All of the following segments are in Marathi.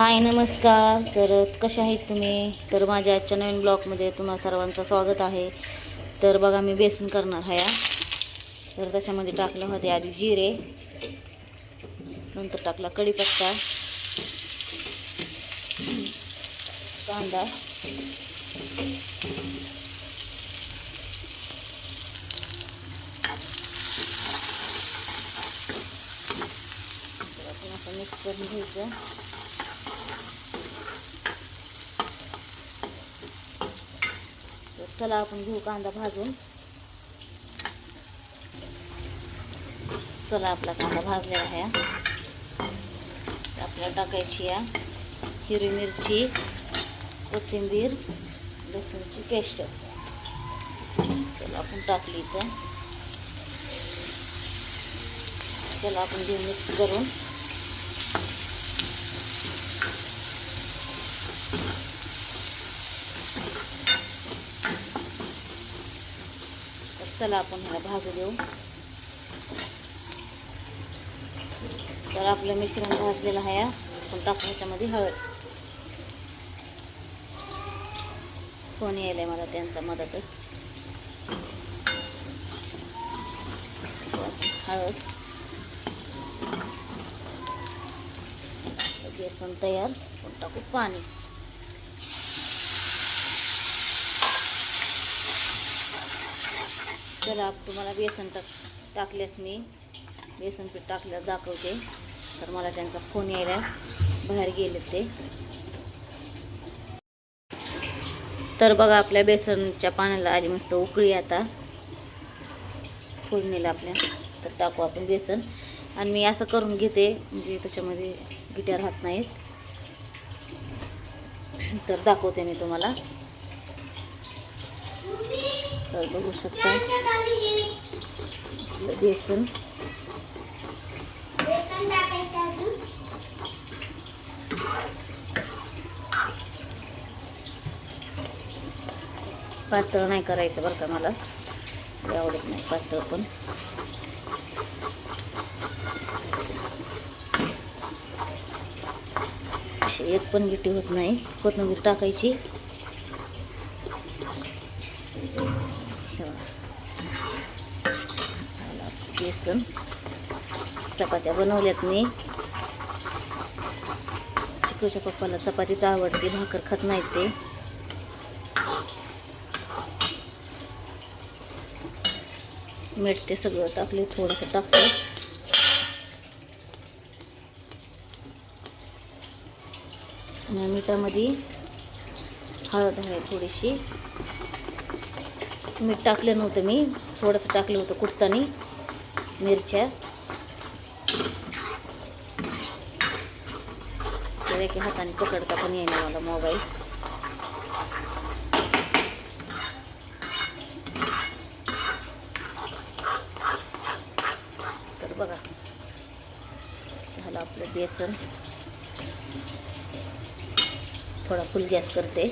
हाय नमस्कार. तर कसे आहेत तुम्ही? तर माझ्या आजच्या नवीन ब्लॉगमध्ये तुम्हा सर्वांचं स्वागत आहे. तर बघा मी बेसन करणार ह्या तर त्याच्यामध्ये टाकलं होते आधी जिरे. नंतर टाकला कढीपत्ता. कांदा. आपण असं मिक्स करून घ्यायचं. चला आपण घेऊ कांदा भाजून. चला आपला कांदा भाजलेला आहे. तर आपल्याला टाकायची या हिरवी मिरची, कोथिंबीर, लसूणची पेस्ट. चला आपण टाकली चला आपण घेऊ मिक्स करून. चला आपण ह्याला भाजू देऊ तर आपलं मिश्रण भाजलेलं आहे आपण टाकू ह्याच्यामध्ये हळद. फोन यायलाय मला त्यांचा मदतच हळद. पण तयार. टाकू पाणी. चला तुम्हाला बेसन टाक टाकल्यास मी. बेसन पीठ टाकल्यास दाखवते. तर मला त्यांचा फोन यायला बाहेर गेले ते. तर बघा आपल्या बेसनच्या पाण्याला आली मस्त उकळी आता. फोडणीला आपल्या. तर टाकू आपण बेसन. आणि मी असं करून घेते म्हणजे त्याच्यामध्ये गिट्या राहत नाहीत. तर दाखवते मी तुम्हाला. तर बघू शकता बेसन पातळ नाही करायचं बरं का मला. ते आवडत नाही पातळ पण. एक पण गिटी होत नाही. कोथिंबीर टाकायची झालं मस्त चपात्या बनवल्यात मी. चिकूच्या पप्पाला चपातीच आवडते भाकर खात नाहीत ते. मीठ ते सगळं टाकले थोडंसं टाकलं मिठामध्ये हळद आहे थोडीशी. मीठ टाकलं नव्हतं मी थोडंसं टाकलं होतं कुटतानी. मिरच्या. की हाताने पकडता पण येईना मला मोबाईल. तर बघा. झालं आपलं बेसन. थोडा फुल गॅस करते.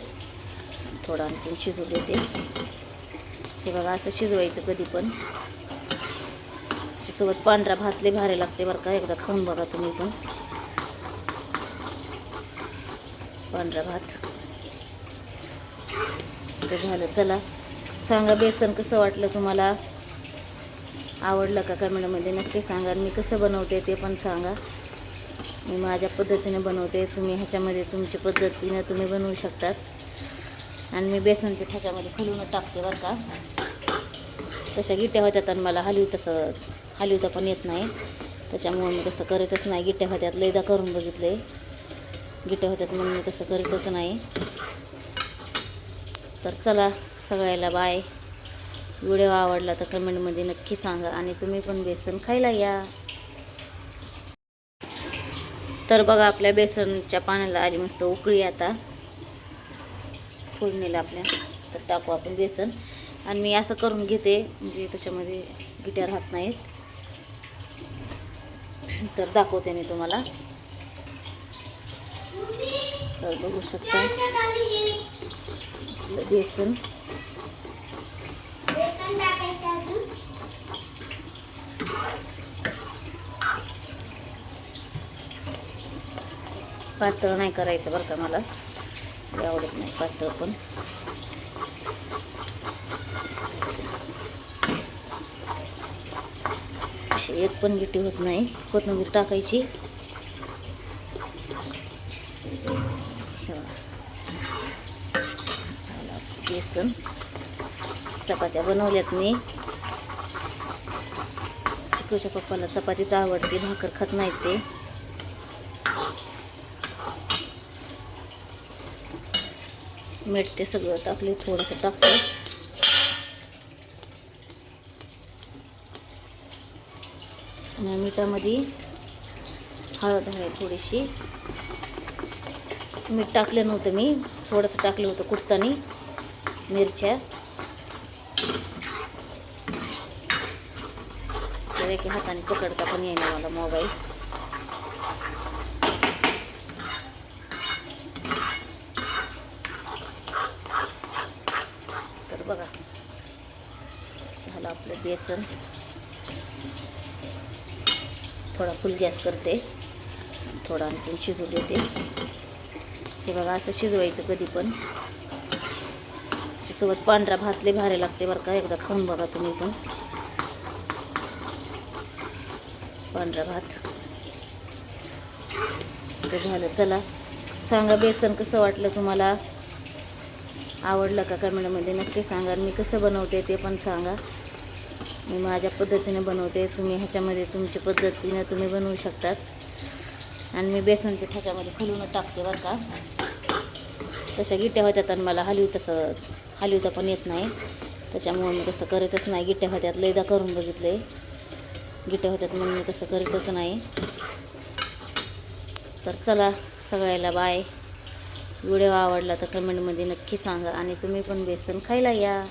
थोडा आणखीन शिजू देते. हे बघा असं शिजवायचं कधी पण. सोबत पांढरा भात लय भारी लागते बरं का एकदा खाऊन बघा तुम्ही पण. पांढरा भात. तर झालं. चला सांगा बेसन कसं वाटलं तुम्हाला? आवडलं का कमेंटमध्ये नक्की सांगा. मी कसं बनवते ते पण सांगा. मी माझ्या पद्धतीने बनवते. तुम्ही ह्याच्यामध्ये तुमच्या पद्धतीनं तुम्ही बनवू शकतात. आणि मी बेसन पीठ ह्याच्यामध्ये फुलून टाकते बरं का. तशा गिट्या होत्या आणि मला हलवी तसं हलवता पण येत नाही. त्याच्यामुळे मी तसं करतच नाही. गिट्या होत्यात. लयदा करून बघितले. गिट्या होत्यात म्हणून मी तसं करीतच नाही. तर चला सगळ्याला बाय व्हिडिओ आवडला तर कमेंटमध्ये नक्की सांगा आणि तुम्ही पण बेसन खायला या. तर बघा आपल्या बेसनच्या पाण्याला आली मस्त उकळी आता. फोडणीला आपल्या. तर टाकू आपण बेसन. आणि मी असं करून घेते. म्हणजे त्याच्यामध्ये गिट्या राहत नाहीत. तर दाखवते मी तुम्हाला. तर बघू शकता. बेसन. पातळ नाही करायचं बरं का मला. आवडत नाही पातळ पण. अशी एक पण गिटी होत नाही. कोथिंबीर टाकायची. बेसन. चपात्या बनवल्यात मी. चिकूच्या पप्पाला चपातीच आवडते. भाकर खात नाहीत ते. मीठ ते सगळं टाकले थोडंसं टाकलं मिठामध्ये हळद आहे थोडीशी. मीठ टाकलं नव्हतं मी थोडंसं टाकलं होतं कुटतानी मिरच्या. तर हाताने पकडता पण येईना मला मोबाईल. तर बघा झालं आपलं बेसन. थोडा फुल गॅस करते. थोडा आणखी शिजू देते. हे बघा असं शिजवायचं कधी पण. त्याच्यासोबत पांढरा भात लय भारी लागते बरं का एकदा खाऊन बघा तुम्ही पण. पांढरा भात. तर झालं. चला सांगा बेसन कसं वाटलं तुम्हाला? आवडलं का कमेंटमध्ये नक्की सांगा आणि मी कसं बनवते ते पण सांगा. मी माझ्या पद्धतीने बनवते. तुम्ही ह्याच्यामध्ये तुमच्या पद्धतीनं तुम्ही बनवू शकतात. आणि मी बेसन पीठ ह्याच्यामध्ये फुलून टाकते बरं का. तशा गिट्या होत्यात आणि मला हलवी तसं हलविता पण येत नाही. त्याच्यामुळे मी तसं करतच नाही. गिट्या होत्यात लैदा करून बघितले गिट्या होत्यात म्हणून मी तसं करीतच नाही. तर चला सगळ्याला बाय व्हिडिओ आवडला तर कमेंटमध्ये नक्की सांगा आणि तुम्ही पण बेसन खायला या.